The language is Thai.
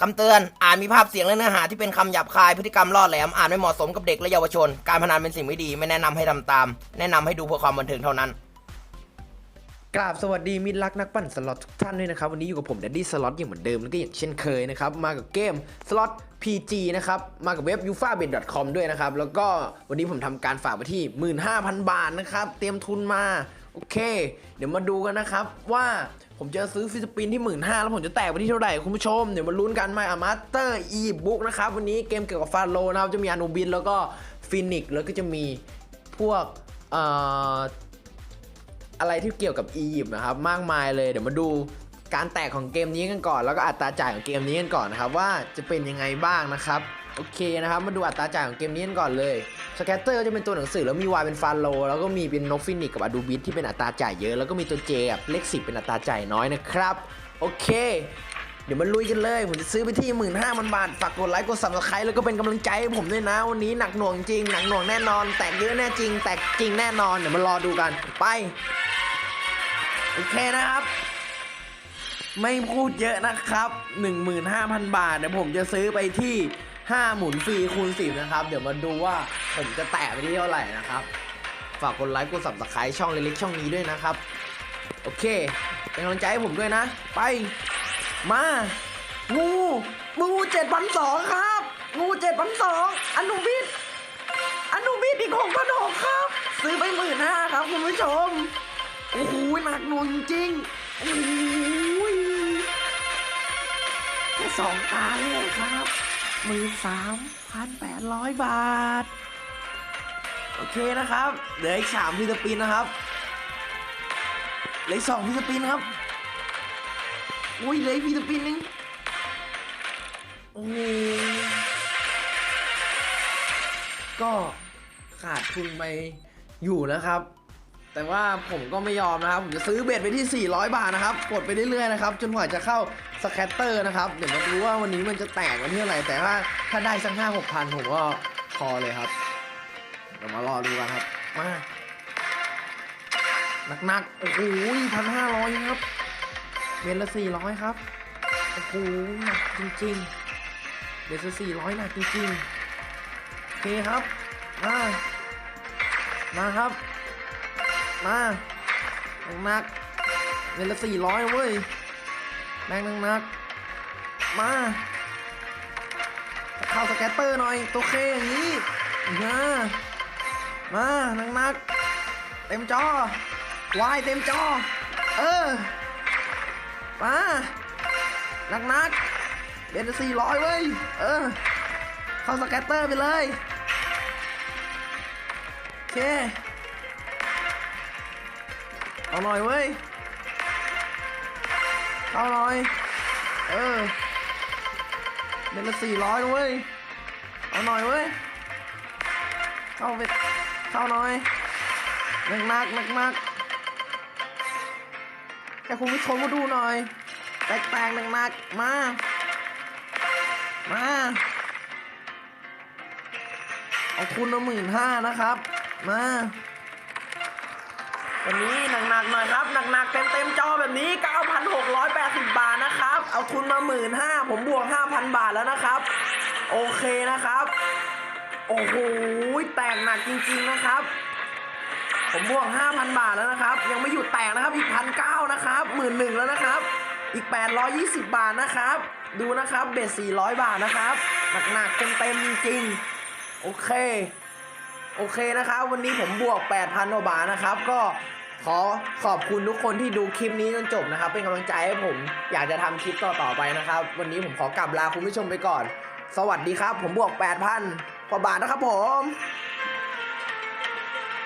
คำเตือนอาจมีภาพเสียงและเนื้อหาที่เป็นคำหยาบคายพฤติกรรมล่อแหลมอาจไม่เหมาะสมกับเด็กและเยาวชน การพนันเป็นสิ่งไม่ดีไม่แนะนำให้ทำตาม แนะนำให้ดูเพื่อความบันเทิงเท่านั้น กราบสวัสดีมิตรรักนักปั่นสล็อตทุกท่านด้วยนะครับ วันนี้อยู่กับผมแดดดี้สล็อตอย่างเหมือนเดิมแล้วก็อย่างเช่นเคยนะครับ มากับเกมสล็อต PG นะครับ มากับเว็บ u f a b e t c o m ด้วยนะครับ แล้วก็วันนี้ผมทำการฝากไปที่ 15,000 บาทนะครับ เตรียมทุนมา โอเค เดี๋ยวมาดูกันนะครับว่าผมจะซื้อฟิสปินที่15,000แล้วผมจะแตกไปที่เท่าไหร่คุณผู้ชม เดี๋ยวมาลุ้นกันมาอามาสเตอร์อีบุ๊กนะครับวันนี้เกมเกี่ยวกับฟาโลนะครับจะมีอนูบินแล้วก็ฟินิกแล้วก็จะมีพวกเอ่ออะไรที่เกี่ยวกับอียิปต์นะครับมากมายเลยเดี๋ยวมาดูการแตกของเกมนี้กันก่อน แล้วก็อัตราจ่ายของเกมนี้กันก่อนนะครับว่าจะเป็นยังไงบ้างนะครับ โอเคนะครับมาดูอัตราจ่ายของเกมนี้กันก่อนเลยสแกตเตอร์จะเป็นตัวหนังสือแล้วมีวายเป็นฟาโลแล้วก็มีเป็นนกฟินิกกับอะดูบิทที่เป็นอัตราจ่ายเยอะแล้วก็มีตัวเจแบบเลขสิเป็นอัตราจ่ายน้อยนะครับโอเค เดี๋ยวมาลุยกันเลย ผมจะซื้อไปที่15,000บาทฝากกดไลค์กด subscribe แล้วก็เป็นกำลังใจให้ผมด้วยนะ วันนี้หนักหน่วงจริงหนักหน่วงแน่นอน แตกเยอะแน่จริง แตกจริงแน่นอนเดี๋ยวมารอดูกันไปโอเคนะครับไม่พูดเยอะนะครับ 15,000 บาทเดี๋ยวผมจะซื้อไปที่ 5 หมุนฟรีคูณ10นะครับ เดี๋ยวมาดูว่าผมจะแตกไปที่เท่าไหร่นะครับ ฝากกดไลค์กด subscribe ช่องเล็กๆช่องนี้ด้วยนะครับ โอเค เป็นกำลังใจให้ผมด้วยนะ ไป มา งูงูเจ็ดพันสองครับ งูเจ็ดพันสองอนุบิดอนุบิดอีกหกพันหกครับ ซื้อไปหมื่นห้าครับคุณผู้ชม โอ้โหหนักหน่วงจริงๆโอ้โหแค่สองตาเลยครับ หมื่นสามพันแปดร้อยบาท โอเคนะครับเหลืออีกสามฟิลิปปินส์นะครับเหลืออีกสองฟิลิปปินส์ครับอุ้ยเหลยฟิลิปปินส์นึงโอ้ก็ขาดทุนไปอยู่นะครับ แต่ว่าผมก็ไม่ยอมนะครับ ผมจะซื้อเบ็ดไปที่ 400 บาทนะครับ กดไปเรื่อยๆนะครับ จนกว่าจะเข้าสแคตเตอร์นะครับ เดี๋ยวมาดูว่าวันนี้มันจะแตกวันที่เท่าไหร่ แต่ว่าถ้าได้สักห้าหกพันผมก็พอเลยครับ เดี๋ยวมารอดูกันครับ มาหนักๆ โอ้โหพันห้าร้อยครับ เบนละสี่ร้อยครับ โอ้โห หนักจริงๆ เบนละสี่ร้อยหนักจริงๆ โอเคครับ มา มาครับ มาหนักๆเบนละสี่ร้อยเว้ยแรงหนักมาเข้าสแกตเตอร์หน่อยตัวเคอย่างนี้มามาหนักเต็มจอวายเต็มจอ เออ มาหนักนักๆเบนสี่ร้อยเว้ย เออ เข้าสแกตเตอร์ไปเลย โอเค เอาหน่อยเว้ย เอาหน่อย เออเบนละสี่ร้อยเว้ย เอาหน่อยเว้ย เข้าไป เข้าหน่อยหนักนักหนักนักๆให้คุณผู้ชมมาดูหน่อย แตกๆหนักๆมา มา เอาคุณมาหมื่นห้านะครับ มา วันนี้หนักๆหน่อยครับหนักๆเต็มๆจอแบบนี้ 9,680 บาทนะครับ เอาทุนมาหมื่นห้าผมบวก 5,000 บาทแล้วนะครับ โอเคนะครับ โอ้โหแตกหนักจริง ๆนะครับ ผมบวก 5,000 บาทแล้วนะครับ ยังไม่หยุดแตกนะครับอีกพันเก้านะครับหมื่นหนึ่งแล้วนะครับ อีก 820 บาทนะครับ ดูนะครับเบ็ด400 บาทนะครับหนักๆเต็มๆจริงๆโอเค โอเคนะครับ วันนี้ผมบวก 8,000กว่าบาทนะครับ ก็ขอขอบคุณทุกคนที่ดูคลิปนี้จนจบนะครับ เป็นกำลังใจให้ผมอยากจะทำคลิปต่อๆไปนะครับ วันนี้ผมขอกลับลาคุณผู้ชมไปก่อน สวัสดีครับ ผมบวก 8,000กว่าบาทนะครับผม